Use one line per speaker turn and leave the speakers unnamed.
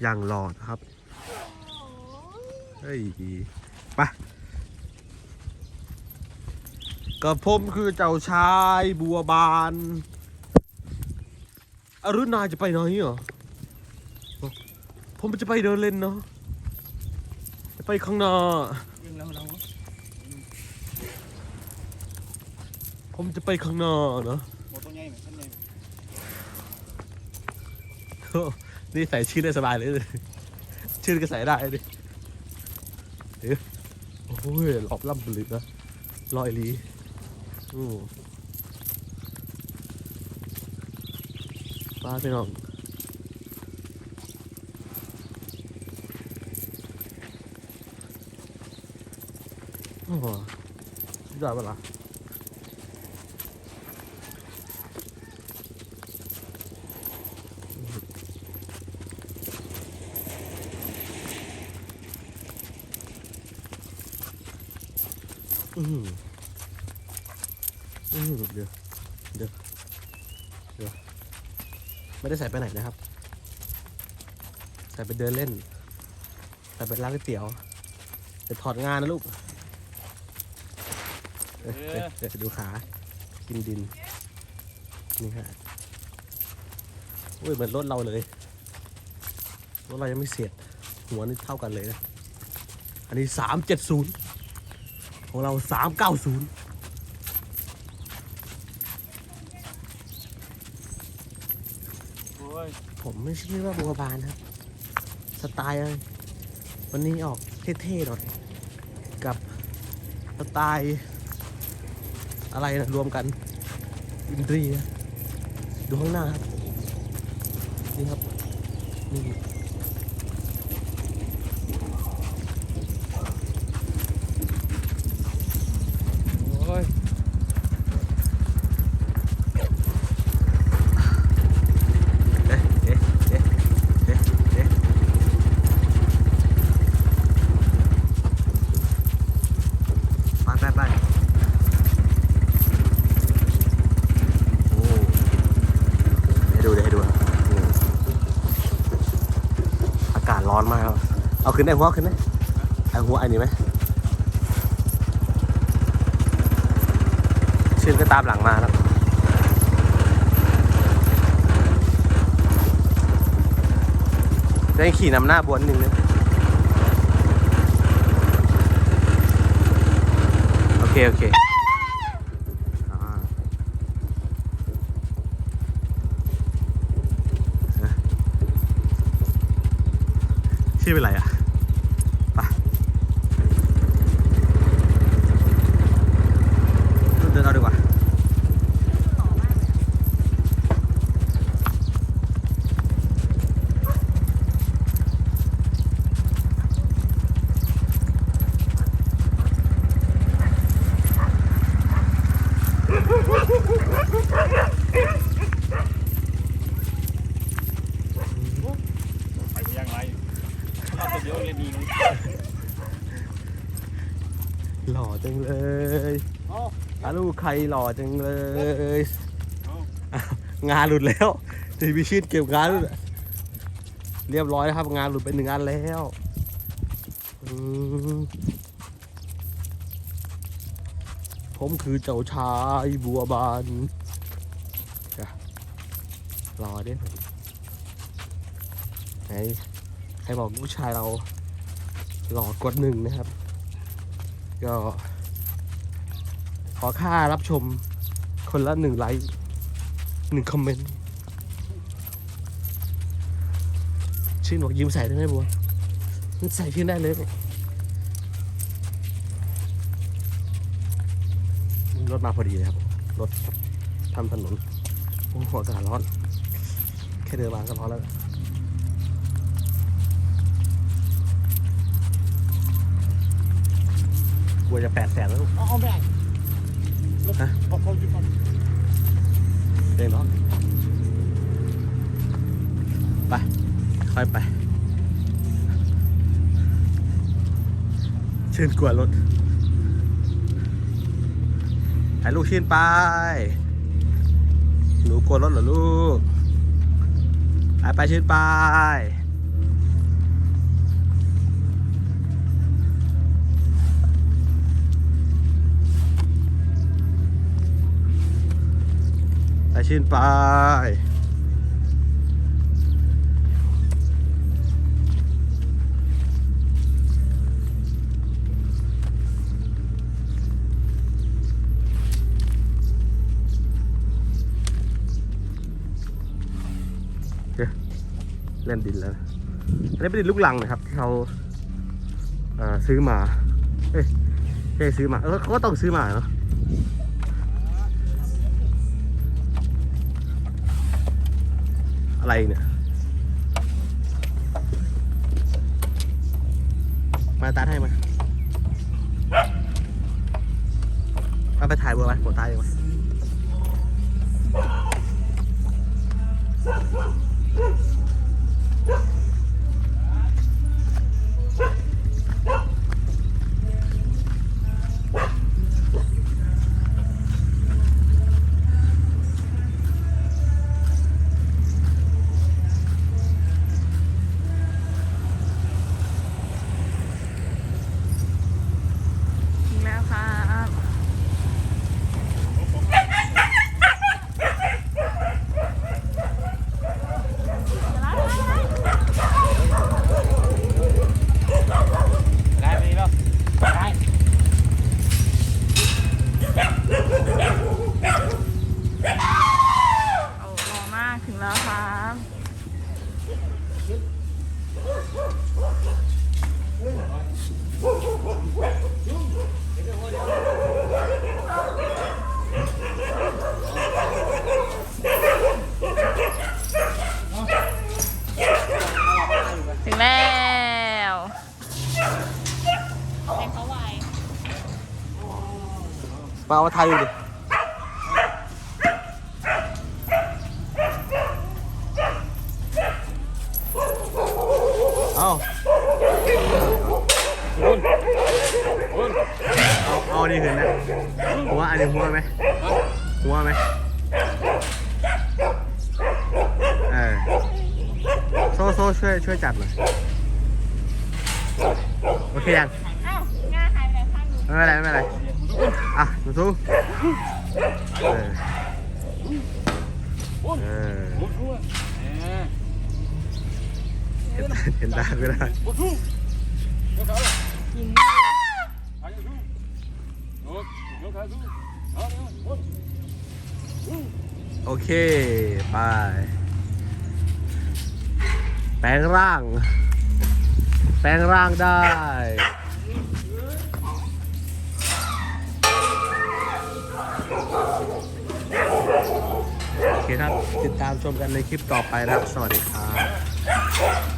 อย่างหล่อนะครับ เฮ้ยไปกับผมคือเจ้าชายบัวบาน อรุณนายจะไปไหนเหรอ ผมจะไปเดินเล่นเนาะ จะไปข้างหน้า
ยิงแล้วเรา
ผมจะไปข้างหน้าเนาะ
นี่
ใส่ชื่อได้สบายเลย ชื่อก็ใส่ได้ดิเดี๋ยวโอ้ยหลอบล่ำปลึกนะลอยลีโอ้ป้าพี่น้องโอ้โหสุดยอดปะล่ะ อืมอืมเดี๋ยวเดี๋ยวเดี๋ยวไม่ได้ใส่ไปไหนนะครับ ใส่ไปเดินเล่น ใส่ไปร้านก๋วยเตี๋ยวไปถอดงานนะลูกเดี๋ยวดูขา กินดิน นี่ฮะอุ้ยเหมือนรถเราเลยรถเรายังไม่เสร็จหัวนี่เท่ากันเลยนะ อันนี้สามเจ็ดศูนย์ ของเราสามเก้าศูนย์
โอ้ย
ผมไม่ชื่อว่าบัวบานครับ สไตล์เลยวันนี้ออกเท่ๆหน่อย กับสไตล์อะไรนะรวมกัน อินทรีย์นะดูข้างหน้าครับ นี่ครับ นี่
โอ้ย
เอ๊ะเอ๊ะเอ๊ะเอ๊ะเอ๊ะไปไปไปโอ้ให้ดูเลยให้ดูครับอืมอากาศร้อนมากครับ เอา ขึ้นได้หัวขึ้นไหมไอาหัวไอ้นี่ไหมชื่นก็ตามหลังมาแล้วได้ขี่นำหน้าบวนหนึ่งเลยโอเค โอเคอ่าฮะชื่อเป็นไรอะไปเดินเอาดีกว่า
ไปยังไงเราจะเดี๋ยวเรียนดีเลย
หล่อจัง เลย
เอ้า
อาลูกใครหล่อจังเลย
เอ้างา
นหลุดแล้วทีพิชิตเก็บงานหลุดเรียบร้อยนะครับ งานหลุดไปหนึ่งอันแล้วอืมผมคือเจ้าชายบัวบานจ้ะรอเด้ไหนใครบอกผู้ชายเราหล่อกดหนึ่งนะครับ ก็ ขอค่ารับชมคนละหนึ่งไลค์หนึ่งคอมเมนต์ชื่อหนวกยิ้มใส่ได้ไหมบัวมันใส่ชื่อได้เลยรถมาพอดีเลยครับ รถทำถนน โอ้โหอากาศร้อน แค่เดินมาก็ร้อนแล้วบัวจะแปดแสนแล้ว
อาเอาไม่ได้รถ
ฮะ
พอพอหยุดก่อน
เองเนาะไป ค่อยไป ชื่นกลัวรถให้ลูกชื่นไป หนูกลัวรถเหรอลูก ไปไปชื่นไป ชินไปเล่นดินแล้ว อันนี้เป็นดินลูกลังนะครับที่เขาซื้อมา เอ้ยซื้อมา เออเขาก็ต้องซื้อมาเนาะ อะไรเนี่ย มาตาให้มา มาไปถ่ายเบอร์ไว้หัวตายดีกว่า
ถึงแล้วครับถึงเป็นเขาไว
มาเอามาถ่ายดูดิ เอาเอาเอาอันนี้ขึ้นนะหัวอันนี้หัวไหมหัวไหมเออโซ่โซ่ช่วยช่วยจับหน่อยโอเคยัง
อ้าวงาหายไปข้างหนึง
ไม่เป็นไรไม่เป็นไรอะหนูสู้เออเออ
บุญรู้เออ
เห็นเห็นตาก็ได้
โอเดี๋ยวเขารู้เอาเดี๋ยวบุญ
โอเค ไป แปลงร่าง แปลงร่างได้โอเคครับ ติดตามชมกันในคลิปต่อไปนะครับ สวัสดีครับ